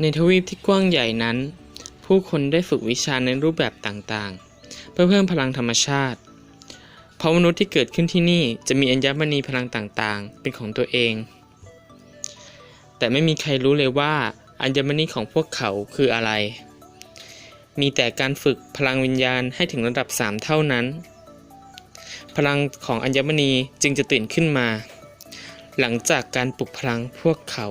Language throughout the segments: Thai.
ในทวีปที่กว้างใหญ่นั้น ผู้คนได้ฝึกวิชาในรูปแบบต่างๆ เพื่อเพิ่มพลังธรรมชาติ เพราะมนุษย์ที่เกิดขึ้นที่นี่จะมีอัญมณีพลังต่างๆ เป็นของตัวเอง แต่ไม่มีใครรู้เลยว่าอัญมณีของพวกเขาคืออะไร มีแต่การฝึกพลังวิญญาณให้ถึงระดับ 3 เท่านั้น พลังของอัญมณีจึงจะตื่นขึ้นมา หลังจากการปลุกพลังพวกเขา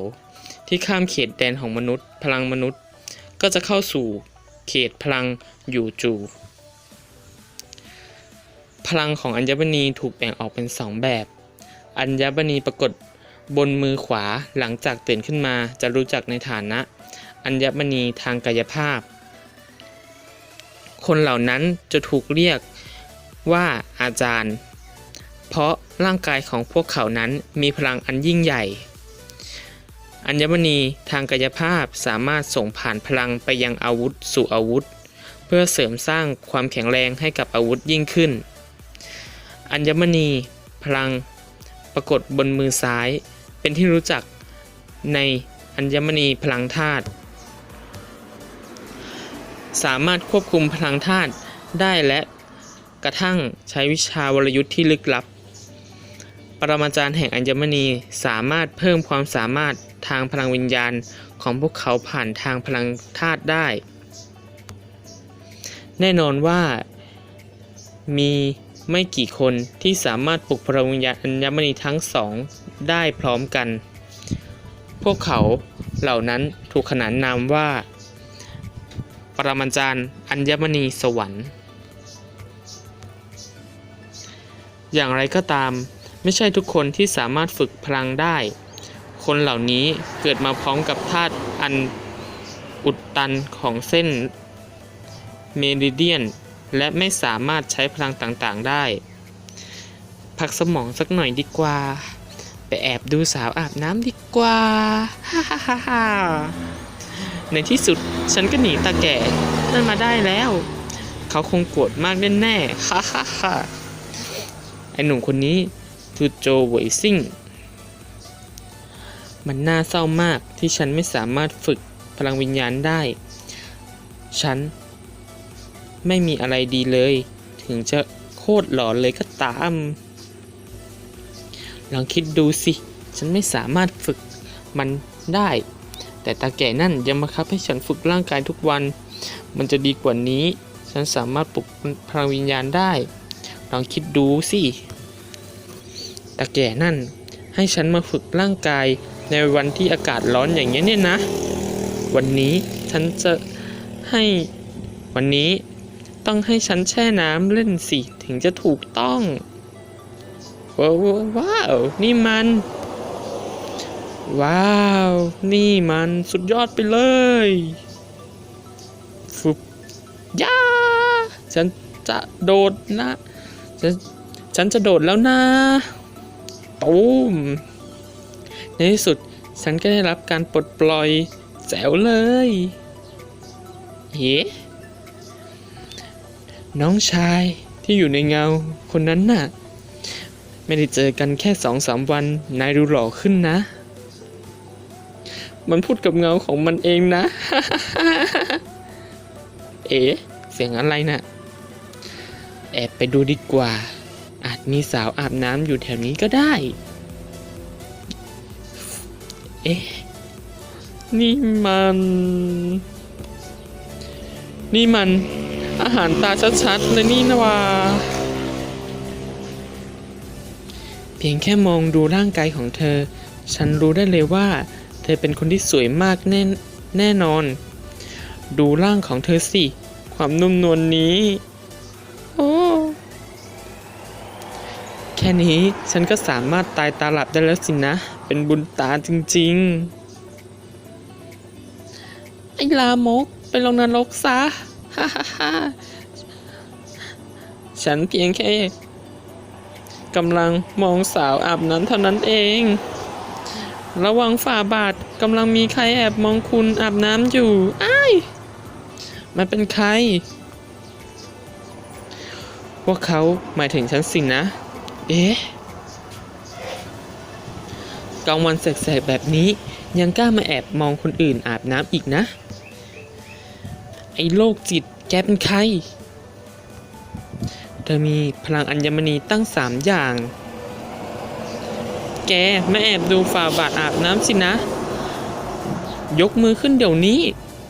ที่ข้ามเขตแดนของมนุษย์ พลังมนุษย์ ก็จะเข้าสู่เขตพลังอยู่จูพลังของอัญมณีถูกแบ่งออกเป็นสองแบบ อัญมณีปรากฏบนมือขวาหลังจากตื่นขึ้นมาจะรู้จักในฐานะ อัญมณีทางกายภาพ คนเหล่านั้นจะถูกเรียกว่าอาจารย์ เพราะร่างกายของพวกเขานั้นมีพลังอันยิ่งใหญ่ อัญมณีทางกายภาพสามารถส่งผ่านพลังไปยังอาวุธสู่อาวุธ เพื่อเสริมสร้างความแข็งแรงให้กับอาวุธยิ่งขึ้น อัญมณีพลังปรากฏบนมือซ้าย เป็นที่รู้จักในอัญมณีพลังธาตุสามารถควบคุมพลังธาตุได้และกระทั่งใช้วิชาวรยุทธ์ที่ลึกลับ ปรมาจารย์แห่งอัญมณีสามารถเพิ่มความสามารถ ทางพลังวิญญาณของพวกเขาผ่านทางพลังธาตุได้ แน่นอนว่ามีไม่กี่คนที่สามารถปลุกพลังวิญญาณอัญมณีทั้งสองได้พร้อมกัน พวกเขาเหล่านั้นถูกขนานนามว่า ปรมาจารย์อัญมณีสวรรค์ อย่างไรก็ตามไม่ใช่ทุกคนที่สามารถฝึกพลังได้ คนเหล่านี้เกิดมาพร้อมกับธาตุอันอุดตันของเส้นเมริเดียน และไม่สามารถใช้พลังต่างๆได้ พักสมองสักหน่อยดีกว่า ไปแอบดูสาวอาบน้ำดีกว่าฮ่าฮ่าฮ่าในที่สุดฉันก็หนีตาแก่นั่นมาได้แล้ว เขาคงโกรธมากแน่ๆฮ่าฮ่าฮ่าไอหนุ่มคนนี้คือโจเวยซิ่ง มันน่าเศร้ามากที่ฉันไม่สามารถฝึกพลังวิญญาณได้ ฉัน ไม่มีอะไรดีเลย ถึงจะโคตรหลอนเลยก็ตาม ลองคิดดูสิ ฉันไม่สามารถฝึกมันได้ แต่ตาแก่นั่นยังบังคับให้ฉันฝึกร่างกายทุกวัน มันจะดีกว่านี้ ฉันสามารถปลุกพลังวิญญาณได้ ลองคิดดูสิ ตาแก่นั่นให้ฉันมาฝึกร่างกาย ในวันที่อากาศร้อนอย่างนี้ยเนี่ยนะ วันนี้ฉันจะให้วันนี้ต้องให้ฉันแช่น้ำเล่นสิถึงจะถูกต้อง ว้าวว้าวนี่มัน ว้าว นี่มันสุดยอดไปเลยฟุบยาฉันจะโดดนะ ฉันฉันจะโดดแล้วนะตูม ที่สุดฉันก็ได้รับการปลดปล่อยแจ๋วเลยเฮ้น้องชายที่อยู่ในเงาคนนั้นน่ะ ไม่ได้เจอกันแค่สองสามวัน นายดูหล่อขึ้นนะ มันพูดกับเงาของมันเองนะ เอ๋เสียงอะไรน่ะ แอบไปดูดีกว่า อาจมีสาวอาบน้ำอยู่แถวนี้ก็ได้ เอ๊ะ นี่มัน นี่มันอาหารตาชัดๆเลยนี่นะว่า เพียงแค่มองดูร่างกายของเธอ ฉันรู้ได้เลยว่า เธอเป็นคนที่สวยมากแน่แน่นอน ดูร่างของเธอสิ ความนุ่มนวลนนี้ โอ้ แค่นี้ฉันก็สามารถตายตาหลับได้แล้วสินะ เป็นบุญตาจริงๆ ไอ้ลามกไปลงนรกซะ ฮ่าฮ่าฮ่าฉันเพียงแค่กำลังมองสาวอาบน้ำเท่านั้นเอง ระวังฝ่าบาทกำลังมีใครแอบมองคุณอาบน้ำอยู่ อ้าย มันเป็นใคร พวกเขาหมายถึงฉันสินะ เอ๊ะ กลางวันแสกๆแบบนี้ ยังกล้ามาแอบมองคนอื่นอาบน้ำอีกนะ ไอ้โรคจิตแกเป็นใคร เธอมีพลังอัญมณีตั้งสามอย่าง แกไมาแอบดูฝ่าบาทอาบน้ำสินะ ยกมือขึ้นเดี๋ยวนี้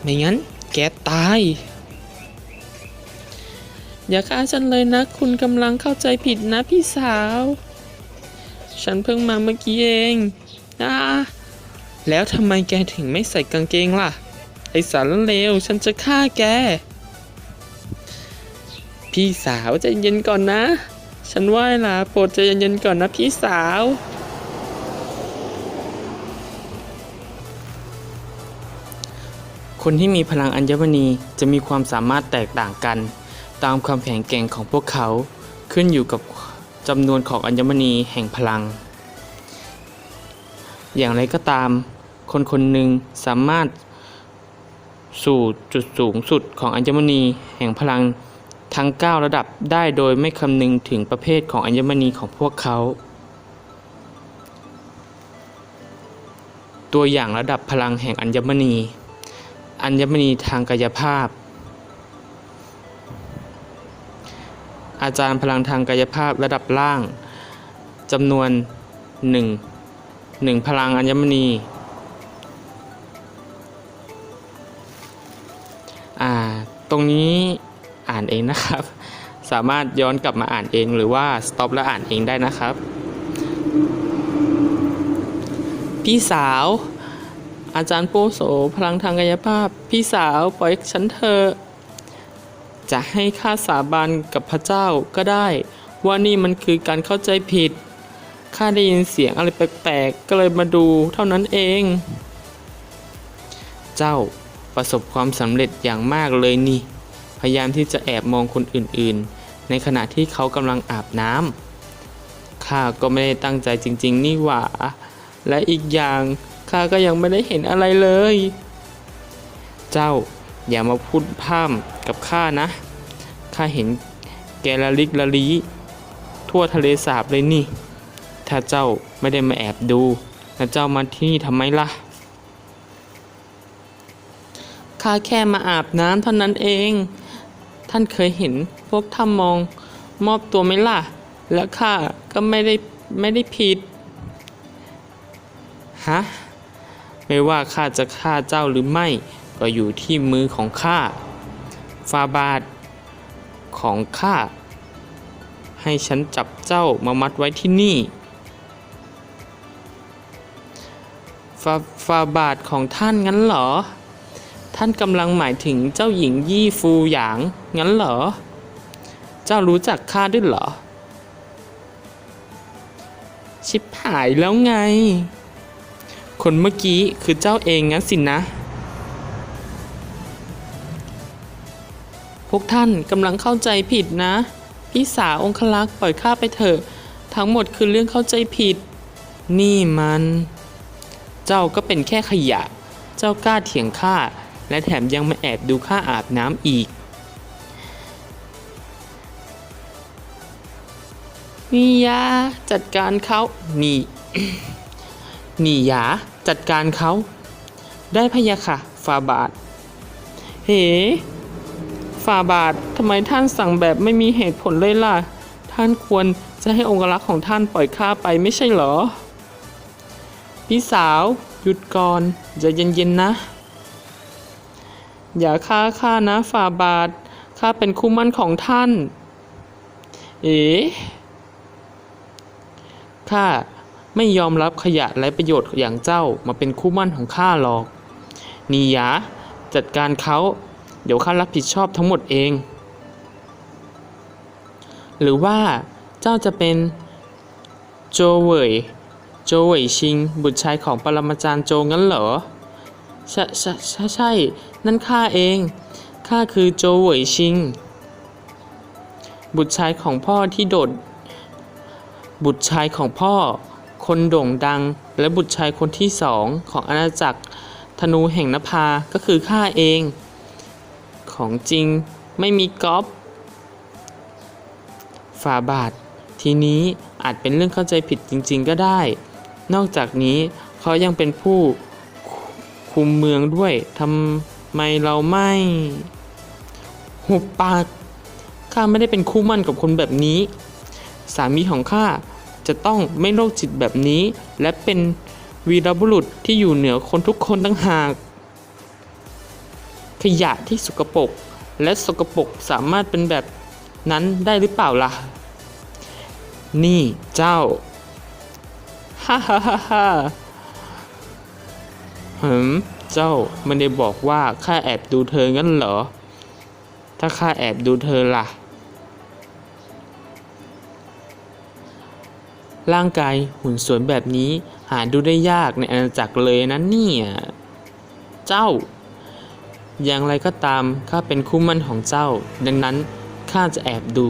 ไม่งั้นแกตาย อย่าฆ่าฉันเลยนะ คุณกำลังเข้าใจผิดนะพี่สาว ฉันเพิ่งมาเมื่อกี้เอง อ่าแล้วทำไมแกถึงไม่ใส่กางเกงล่ะ ไอสารเลวฉันจะฆ่าแก พี่สาวใจเย็นก่อนนะ ฉันไหว้ล่ะโปรดใจเย็นๆก่อนนะพี่สาว คนที่มีพลังอัญมณีจะมีความสามารถแตกต่างกัน ตามความแข็งแกร่งของพวกเขาขึ้นอยู่กับจำนวนของอัญมณีแห่งพลัง อย่างไรก็ตาม คนคนหนึ่งสามารถสู่จุดสูงสุดของอัญมณีแห่งพลังทั้ง 9 ระดับได้โดยไม่คำนึงถึงประเภทของอัญมณีของพวกเขา ตัวอย่างระดับพลังแห่งอัญมณี อัญมณีทางกายภาพ อาจารย์พลังทางกายภาพระดับล่างจำนวนหนึ่ง หนึ่งพลังอัญมณี อ่า ตรงนี้อ่านเองนะครับ สามารถย้อนกลับมาอ่านเองหรือว่าสต็อปแล้วอ่านเองได้นะครับ พี่สาว อาจารย์โปโสพลังทางกายภาพ พี่สาวปล่อยฉันเถอจะให้ข้าสาบานกับพระเจ้าก็ได้ ว่านี่มันคือการเข้าใจผิด ข้าได้ยินเสียงอะไรแปลกๆ ก็เลยมาดูเท่านั้นเอง เจ้าประสบความสำเร็จอย่างมากเลยนี่ พยายามที่จะแอบมองคนอื่นๆ ในขณะที่เขากำลังอาบน้ำข้าก็ไม่ได้ตั้งใจจริง ๆ นี่หว่า และอีกอย่างข้าก็ยังไม่ได้เห็นอะไรเลย เจ้าอย่ามาพูดพร่ำกับข้านะ ข้าเห็นแกลลิกละลีทั่วทะเลสาบเลยนี่ ถ้าเจ้าไม่ได้มาแอบดูแล้วเจ้ามาที่นี่ทำไมล่ะ ข้าแค่มาอาบน้ำเท่านั้นเอง ท่านเคยเห็นพวกท่ามองมอบตัวไหมล่ะ และข้าก็ไม่ได้ไม่ได้ผิด ฮะ ไม่ว่าข้าจะฆ่าเจ้าหรือไม่ ก็อยู่ที่มือของข้าฟาบาทของข้าให้ฉันจับเจ้ามามัดไว้ที่นี่ ฟาฟาบาทของท่านงั้นเหรอ ท่านกำลังหมายถึงเจ้าหญิงยี่ฟูหยาง งั้นเหรอ เจ้ารู้จักข้าด้วยเหรอ ชิบหายแล้วไง คนเมื่อกี้คือเจ้าเองงั้นสินะ พวกท่านกำลังเข้าใจผิดนะ พี่สาวองคลักษ์ปล่อยข้าไปเถอะ ทั้งหมดคือเรื่องเข้าใจผิด นี่มัน เจ้าก็เป็นแค่ขยะ เจ้ากล้าเถียงข้า และแถมยังมาแอบดูข้าอาบน้ำอีก นี่ยาจัดการเขานี่ นี่ยาจัดการเขา ได้พะยะค่ะฟาบาท เฮ้ฟาบาททำไมท่านสั่งแบบไม่มีเหตุผลเลยล่ะ ท่านควรจะให้องครักษ์ของท่านปล่อยข้าไปไม่ใช่เหรอ พี่สาว หยุดก่อนใจะเย็นๆนะ อย่าฆ่าข้านะฟาบาทข้าเป็นคู่มั่นของท่าน เอ๋ข้าไม่ยอมรับขยะไร้ประโยชน์อย่างเจ้ามาเป็นคู่มั่นของข้าหรอกนี่ยะจัดการเขา เดี๋ยวข้ารับผิดชอบทั้งหมดเอง หรือว่าเจ้าจะเป็นโจเวย โจเหวยชิง บุตรชายของปรมาจารย์โจงั้นเหรอ ใช่ใช่ใช่ใช่ นั่นข้าเอง ข้าคือโจเหวยชิง บุตรชายของพ่อที่โดด บุตรชายของพ่อ คนโด่งดัง และบุตรชายคนที่สองของอาณาจักรธนูแห่งนภา ก็คือข้าเอง ของจริงไม่มีก๊อปฝาบาท ทีนี้อาจเป็นเรื่องเข้าใจผิดจริง ๆ ก็ได้ นอกจากนี้เขายังเป็นผู้คุมเมืองด้วยทำไมเราไม่หุบปากข้าไม่ได้เป็นคู่มั่นกับคนแบบนี้ สามีของข้าจะต้องไม่โรคจิตแบบนี้ และเป็นวีรบุรุษที่อยู่เหนือคนทุกคนตั้งหาก ขยะที่สกปรกและสกปรกสามารถเป็นแบบนั้นได้หรือเปล่าล่ะ นี่เจ้า ฮ่าฮ่าฮ่าฮ่าหืมเจ้าไม่ได้บอกว่าข้าแอบดูเธองั้นเหรอ ถ้าข้าแอบดูเธอล่ะ ร่างกายหุ่นสวยแบบนี้หาดูได้ยากในอาณาจักรเลยนะเนี่ย เจ้า อย่างไรก็ตามข้าเป็นคู่มั่นของเจ้า ดังนั้นข้าจะแอบดู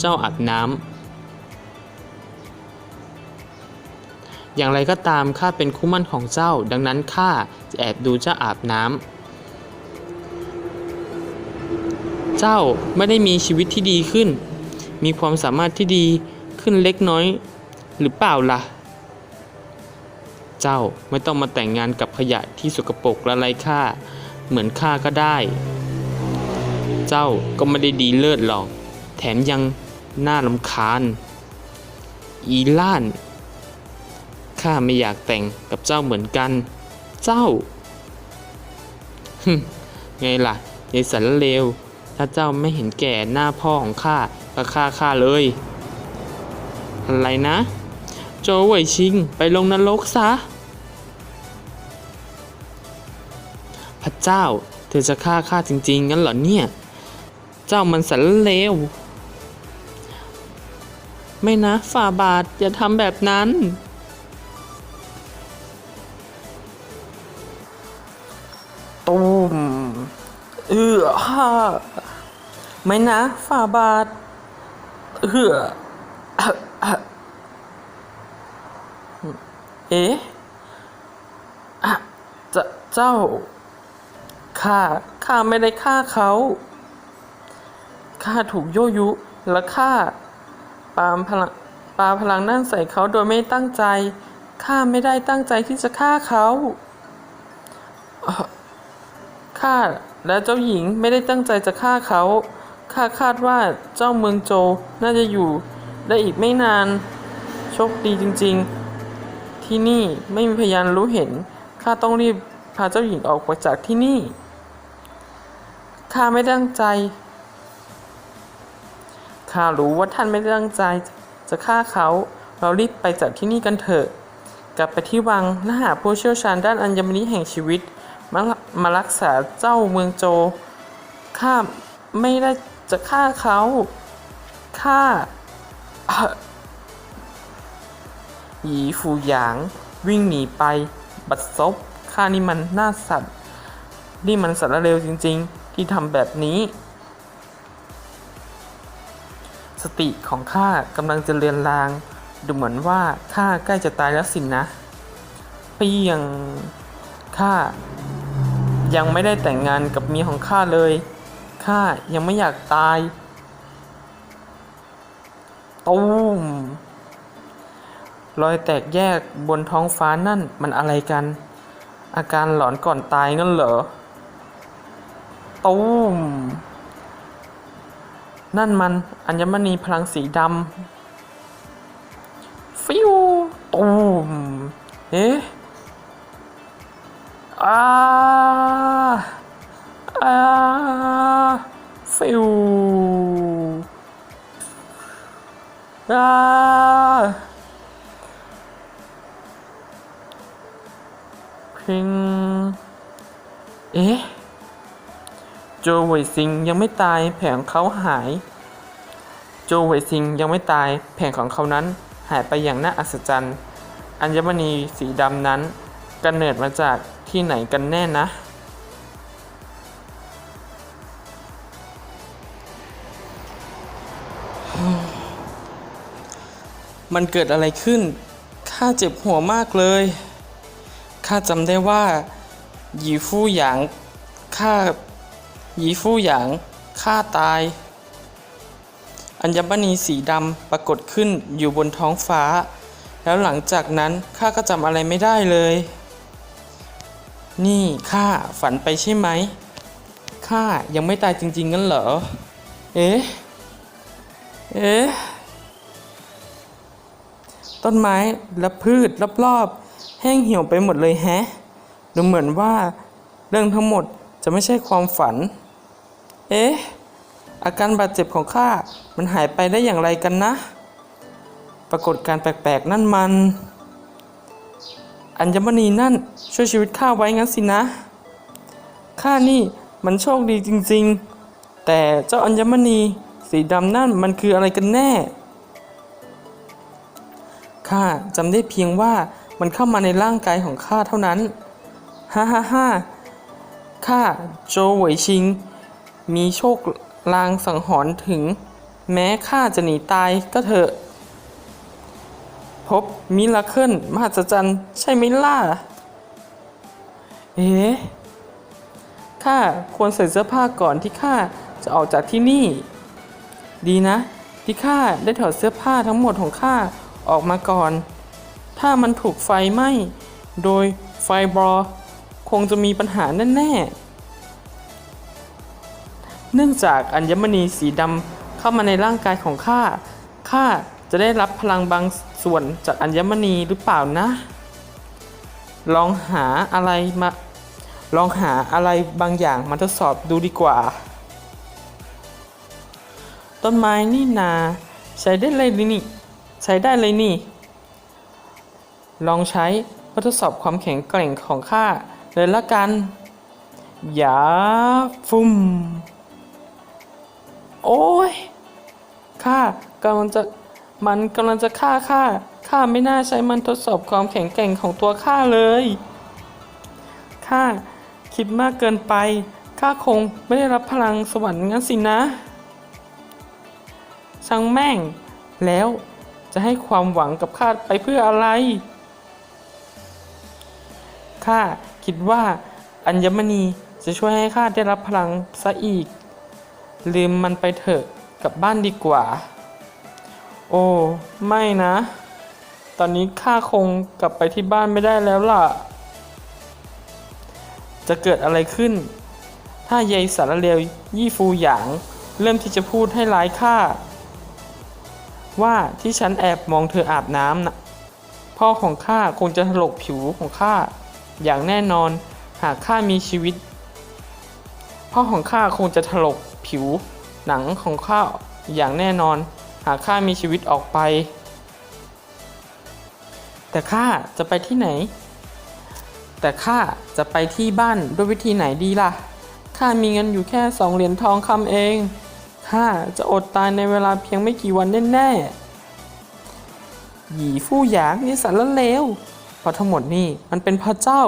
เจ้าอาบน้ำ อย่างไรก็ตามข้าเป็นคู่มั่นของเจ้า ดังนั้นข้าจะแอบดูเจ้าอาบน้ำเจ้าไม่ได้มีชีวิตที่ดีขึ้น มีความสามารถที่ดีขึ้นเล็กน้อยหรือเปล่าล่ะ เจ้าไม่ต้องมาแต่งงานกับขยะที่สกปรกและไร้ค่า เหมือนข้าก็ได้ เจ้าก็ไม่ได้ดีเลิศหรอก แถมยังน่าลำคาญ อีล่าน ข้าไม่อยากแต่งกับเจ้าเหมือนกัน เจ้าฮึไงล่ะยายสันเลว ถ้าเจ้าไม่เห็นแก่หน้าพ่อของข้าก็ฆ่าข้าเลย อะไรนะ โจวเหวยชิงไปลงนรกซะ พระเจ้า เธอจะฆ่าข้าจริง ๆ งั้นเหรอเนี่ย เจ้ามันสันเลว ไม่นะฝ่าบาทอย่าทำแบบนั้น อือฮ่าไม่นะฝ่าบาทเอืออเอ๊ะจะเจ้าข้าข้าไม่ได้ฆ่าเขาข้าถูกโยยุและข้าปาพลังปาพลังนั่นใส่เขาโดยไม่ตั้งใจข้าไม่ได้ตั้งใจที่จะฆ่าเขาข้า และเจ้าหญิงไม่ได้ตั้งใจจะฆ่าเขาข้าคาดว่าเจ้าเมืองโจน่าจะอยู่ได้อีกไม่นาน โชคดีจริงๆ ที่นี่ไม่มีพยานรู้เห็น ข้าต้องรีบพาเจ้าหญิงออกไปจากที่นี่ ข้าไม่ตั้งใจ ข้ารู้ว่าท่านไม่ตั้งใจจะฆ่าเขา เรารีบไปจากที่นี่กันเถอะ กลับไปที่วังและหาผู้เชี่ยวชาญด้านอัญมณีแห่งชีวิต มามารักษาเจ้าเมืองโจ ข้าไม่ได้จะฆ่าเขา ข้าหยีฟูหยางวิ่งหนีไป บัดซบ ข้านี่มันน่าสัตว์ นี่มันสารเลวจริง ๆ ที่ทำแบบนี้ สติของข้ากำลังจะเลือนลาง ดูเหมือนว่าข้าใกล้จะตายแล้วสินนะ เปียง ข้ายังไม่ได้แต่งงานกับเมียของข้าเลย ข้ายังไม่อยากตาย ตูมรอยแตกแยกบนท้องฟ้านั่นมันอะไรกัน อาการหลอนก่อนตายงั้นเหรอ ตูมนั่นมันอัญมณีพลังสีดำ ฟิวตูมเอ๊ะ อาอาฟิวอาพิง เอ๊ะ โจเวยซิงยังไม่ตายแผงของเขาหาย โจเวยซิงยังไม่ตายแผงของเขานั้นหายไปอย่างน่าอัศจรรย์ อัญมณีสีดำนั้นกำเนิดมาจาก ที่ไหนกันแน่นะ มันเกิดอะไรขึ้น ข้าเจ็บหัวมากเลย ข้าจำได้ว่า หยีฟู่หยาง ข้า หยีฟู่หยาง ข้าตาย อัญมณีสีดำปรากฏขึ้นอยู่บนท้องฟ้า แล้วหลังจากนั้นข้าก็จำอะไรไม่ได้เลย นี่ข้าฝันไปใช่ไหมข้ายังไม่ตายจริงๆงั้นเหรอ เอ๊ะ เอ๊ะ ต้นไม้และพืชรอบๆแห้งเหี่ยวไปหมดเลยแฮะ ดูเหมือนว่าเรื่องทั้งหมดจะไม่ใช่ความฝัน เอ๊ะ อาการบาดเจ็บของข้ามันหายไปได้อย่างไรกันนะ ปรากฏการแปลกๆนั่นมัน อัญมณีนั่นช่วยชีวิตข้าไว้งั้นสินะ ข้านี่มันโชคดีจริงๆ แต่เจ้าอัญมณีสีดำนั่นมันคืออะไรกันแน่ ข้าจำได้เพียงว่ามันเข้ามาในร่างกายของข้าเท่านั้น ฮ่าฮ่าฮ่าข้าโจวหวยชิง มีโชคลางสังหรณ์ถึง แม้ข้าจะหนีตายก็เถอะ พบมิลาเคิลมหัศจรรย์ใช่ไหมล่ะ เอ๊ะข้าควรใส่เสื้อผ้าก่อนที่ข้าจะออกจากที่นี่ ดีนะ ที่ข้าได้ถอดเสื้อผ้าทั้งหมดของข้าออกมาก่อน ถ้ามันถูกไฟไหม้โดยไฟบอคงจะมีปัญหาแน่ๆ เนื่องจากอัญมณีสีดำเข้ามาในร่างกายของข้า ข้า จะได้รับพลังบางส่วนจากอัญมณีหรือเปล่านะ ลองหาอะไรมา ลองหาอะไรบางอย่างมาทดสอบดูดีกว่า ต้นไม้นี่นา ใช้ได้เลยนี่ ใช้ได้เลยนี่ ลองใช้เพื่อทดสอบความแข็งแกร่งของข้าเลยละกัน อย่าฟุ่ม โอ้ยข้ากำลังจะ มันกำลังจะฆ่าข้า ข้าไม่น่าใช้มันทดสอบความแข็งแกร่งของตัวข้าเลย ข้าคิดมากเกินไป ข้าคงไม่ได้รับพลังสวรรค์งั้นสินะช่างแม่ง แล้วจะให้ความหวังกับข้าไปเพื่ออะไร ข้าคิดว่าอัญมณีจะช่วยให้ข้าได้รับพลังซะอีก ลืมมันไปเถอะกลับบ้านดีกว่า อ้ ไม่นะ ตอนนี้ข้าคงกลับไปที่บ้านไม่ได้แล้วล่ะ จะเกิดอะไรขึ้น ถ้ายายสารเลวยี่ฟูหยาง เริ่มที่จะพูดให้ร้ายข้าว่าที่ฉันแอบมองเธออาบน้ำนะพ่อของข้าคงจะถลกผิวของข้าอย่างแน่นอนหากข้ามีชีวิต พ่อของข้าคงจะถลกผิวหนังของข้าอย่างแน่นอน หากข้ามีชีวิตออกไป แต่ข้าจะไปที่ไหน แต่ข้าจะไปที่บ้านด้วยวิธีไหนดีล่ะ ข้ามีเงินอยู่แค่สองเหรียญทองคำเอง ข้าจะอดตายในเวลาเพียงไม่กี่วันแน่ๆ หยีฟู่หยางนี่สารเลวเพราะทั้งหมดนี่มันเป็นพระเจ้า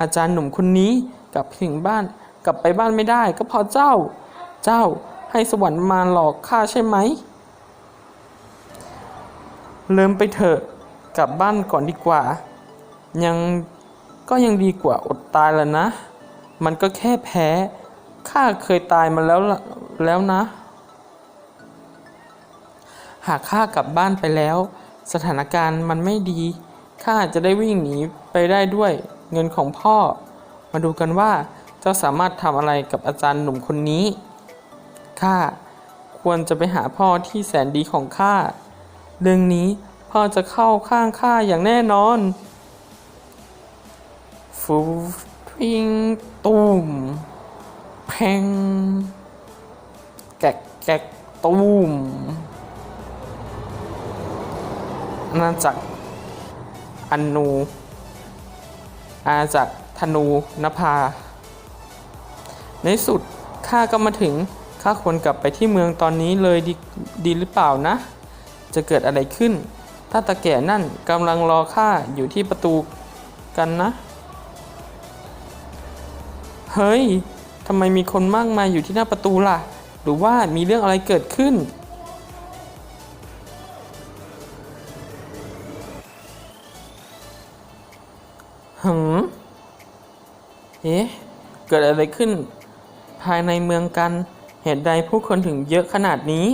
อาจารย์หนุ่มคนนี้กลับถึงบ้านกลับไปบ้านไม่ได้ก็เพราะเจ้า เจ้าให้สวรรค์มาหลอกข้าใช่ไหม เริ่มไปเถอะกลับบ้านก่อนดีกว่า ยังก็ยังดีกว่าอดตายแล้วนะ มันก็แค่แพ้ ข้าเคยตายมาแล้วแล้วนะ หากข้ากลับบ้านไปแล้ว สถานการณ์มันไม่ดี ข้าจะได้วิ่งหนีไปได้ด้วยเงินของพ่อ มาดูกันว่าเจ้าสามารถทำอะไรกับอาจารย์หนุ่มคนนี้ ข้าควรจะไปหาพ่อที่แสนดีของข้า เรื่องนี้พ่อจะเข้าข้างข้าอย่างแน่นอน ฟูพิงตูมแพงแกกแกกตูมอาณาจักรอันนูอาณาจักรธนูนภา ในสุดข้าก็มาถึงข้าควรกลับไปที่เมืองตอนนี้เลยดดีหรือเปล่านะ จะเกิดอะไรขึ้น ถ้าตาแก่นั่นกำลังรอข้าอยู่ที่ประตูกันนะ เฮ้ยทำไมมีคนมากมายอยู่ที่หน้าประตูล่ะ หรือว่ามีเรื่องอะไรเกิดขึ้น หืมเอ๊ะ เกิดอะไรขึ้น ภายในเมืองกัน เหตุใดผู้คนถึงเยอะขนาดนี้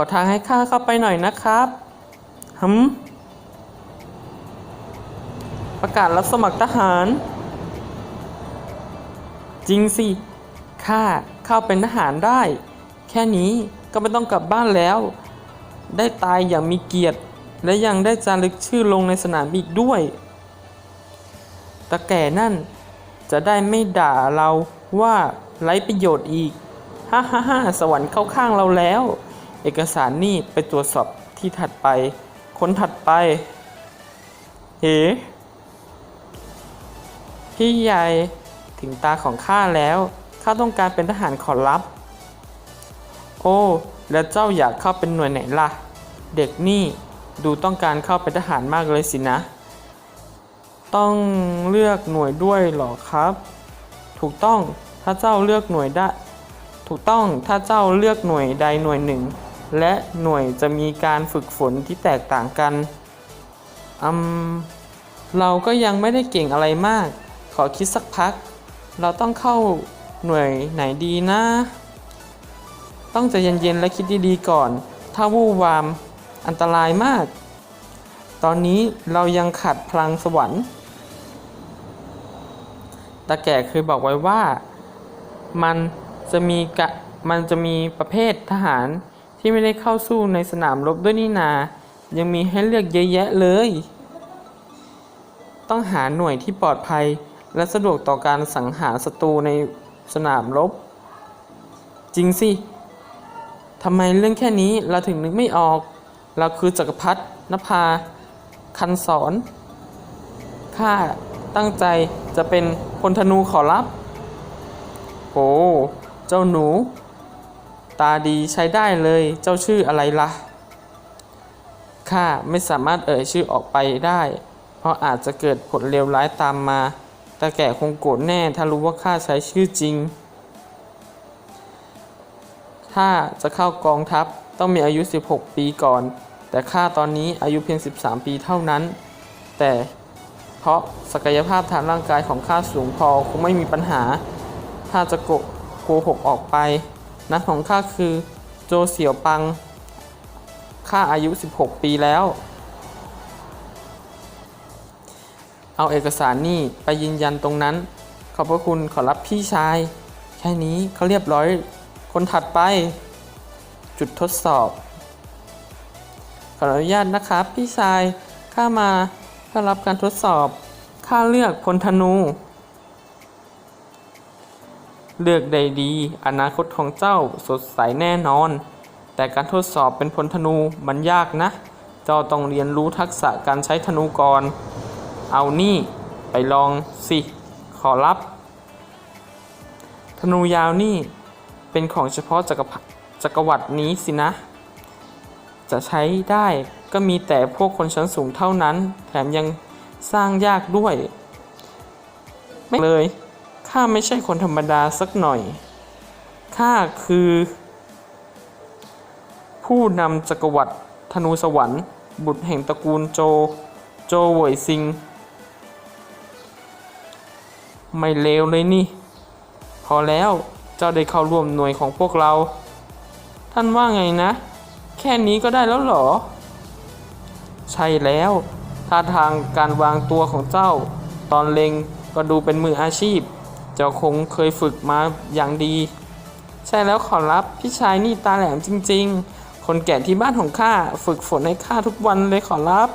อทางให้ข้าเข้าไปหน่อยนะครับหืมประกาศรับสมัครทหาร จริงสิ ข้าเข้าเป็นทหารได้ แค่นี้ก็ไม่ต้องกลับบ้านแล้ว ได้ตายอย่างมีเกียรติ และยังได้จารึกชื่อลงในสนามอีกด้วยตาแก่นั่นจะได้ไม่ด่าเราว่าไร้ประโยชน์อีก ฮ่าฮ่าฮ่าสวรรค์เข้าข้างเราแล้ว เอกสารนี่ไปตรวจสอบที่ถัดไป คนถัดไป เฮ้พี่ใหญ่ถึงตาของข้าแล้ว ข้าต้องการเป็นทหารขอรับ โอ้ แล้วเจ้าอยากเข้าเป็นหน่วยไหนล่ะ เด็กนี่ดูต้องการเข้าเป็นทหารมากเลยสินะ ต้องเลือกหน่วยด้วยเหรอครับ ถูกต้อง ถ้าเจ้าเลือกหน่วยได้ ถูกต้อง ถ้าเจ้าเลือกหน่วยใดหน่วยหนึ่ง และหน่วยจะมีการฝึกฝนที่แตกต่างกันอืมเราก็ยังไม่ได้เก่งอะไรมาก ขอคิดสักพัก เราต้องเข้าหน่วยไหนดีนะ ต้องใจเย็นๆและคิดดีๆก่อน ถ้าวู่วามอันตรายมาก ตอนนี้เรายังขัดพลังสวรรค์ตาแก่เคยบอกไว้ว่า มันจะมีกะมันจะมีประเภททหาร ที่ไม่ได้เข้าสู้ในสนามรบด้วยนี่นา ยังมีให้เลือกเยอะแยะเลย ต้องหาหน่วยที่ปลอดภัยและสะดวกต่อการสังหารศัตรูในสนามรบ จริงสิทำไมเรื่องแค่นี้เราถึงนึกไม่ออก เราคือจักรพรรดินภา คันสอน ข้าตั้งใจจะเป็นพลธนูขอรับ โอ้ เจ้าหนู ตาดีใช้ได้เลย เจ้าชื่ออะไรล่ะ ข้าไม่สามารถเอ่ยชื่อออกไปได้ เพราะอาจจะเกิดผลเลวร้ายตามมา แต่แก่คงโกรธแน่ถ้ารู้ว่าข้าใช้ชื่อจริง ถ้าจะเข้ากองทัพต้องมีอายุ 16 ปีก่อน แต่ข้าตอนนี้อายุเพียง 13 ปีเท่านั้น แต่เพราะศักยภาพทางร่างกายของข้าสูงพอคงไม่มีปัญหา ถ้าจะโกโกหกออกไป นัดของข้าคือโจเสี่ยวปัง ข้าอายุ 16 ปีแล้ว เอาเอกสารนี่ไปยืนยันตรงนั้น ขอบพระคุณขอรับพี่ชาย แค่นี้เขาเรียบร้อย คนถัดไป จุดทดสอบ ขออนุญาตนะครับ พี่ชาย ข้ามาเพื่อรับการทดสอบ ข้าเลือกพลธนู เลือกใดดี อนาคตของเจ้าสดใสแน่นอน แต่การทดสอบเป็นพลธนูมันยากนะ เจ้าต้องเรียนรู้ทักษะการใช้ธนูก่อน เอานี่ไปลองสิ ขอรับ ธนูยาวนี่เป็นของเฉพาะจักรจักรวรรดินี้สินะ จะใช้ได้ก็มีแต่พวกคนชั้นสูงเท่านั้น แถมยังสร้างยากด้วย ไม่เลย ข้าไม่ใช่คนธรรมดาสักหน่อย ข้าคือ ผู้นำจักรวรรดิธนูสวรรค์ บุตรแห่งตระกูลโจ โจเวยซิง ไม่เลวเลยนี่ พอแล้วเจ้าได้เข้าร่วมหน่วยของพวกเรา ท่านว่าไงนะ แค่นี้ก็ได้แล้วเหรอ ใช่แล้วท่าทางการวางตัวของเจ้า ตอนเล็งก็ดูเป็นมืออาชีพ เจ้าคงเคยฝึกมาอย่างดี ใช่แล้วขอรับพี่ชายนี่ตาแหลมจริง ๆ คนแก่ที่บ้านของข้าฝึกฝนให้ข้าทุกวันเลยขอรับ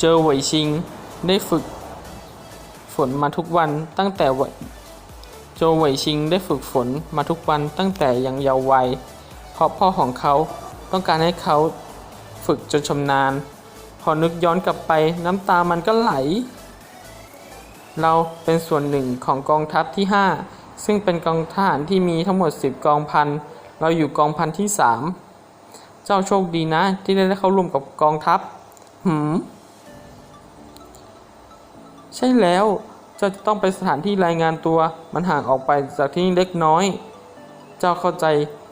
เจอเหวยชิงได้ฝึกฝนมาทุกวันตั้งแต่วัยโจเหวยชิงได้ฝึกฝนมาทุกวันตั้งแต่ยังเยาว์วัยเพราะพ่อของเขาต้องการให้เขาฝึกจนชำนาญ พอนึกย้อนกลับไปน้ำตามันก็ไหล เราเป็นส่วนหนึ่งของกองทัพที่ 5 ซึ่งเป็นกองทหารที่มีทั้งหมด 10 กองพัน เราอยู่กองพันที่ 3 เจ้าโชคดีนะ ที่ได้เข้าร่วมกับกองทัพ หืม ใช่แล้วเจ้าจะต้องไปสถานที่รายงานตัว มันห่างออกไปจากที่นี่เล็กน้อย เจ้าเข้าใจ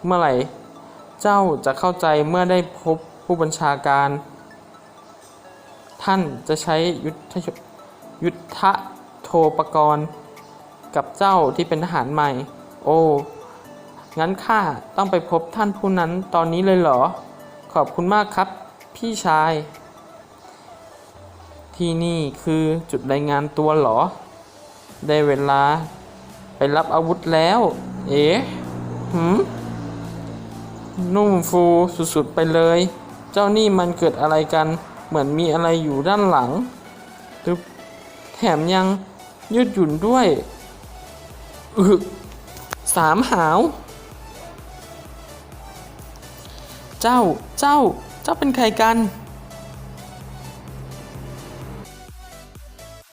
เมื่อไหร่ เจ้าจะเข้าใจเมื่อได้พบผู้บัญชาการ ท่านจะใช้ยุทธยุทธ โทปกรณ์กับเจ้าที่เป็นทหารใหม่ โอ้ งั้นข้าต้องไปพบท่านผู้นั้นตอนนี้เลยเหรอ ขอบคุณมากครับ พี่ชาย ที่นี่คือจุดรายงานตัวเหรอ ได้เวลาไปรับอาวุธแล้ว เอ๋หืมนุ่มฟูสุดๆไปเลย เจ้านี่มันเกิดอะไรกัน เหมือนมีอะไรอยู่ด้านหลังตึบแถมยัง ยืดหยุ่นด้วยอึกสามหาว เจ้า เจ้า เจ้าเป็นใครกัน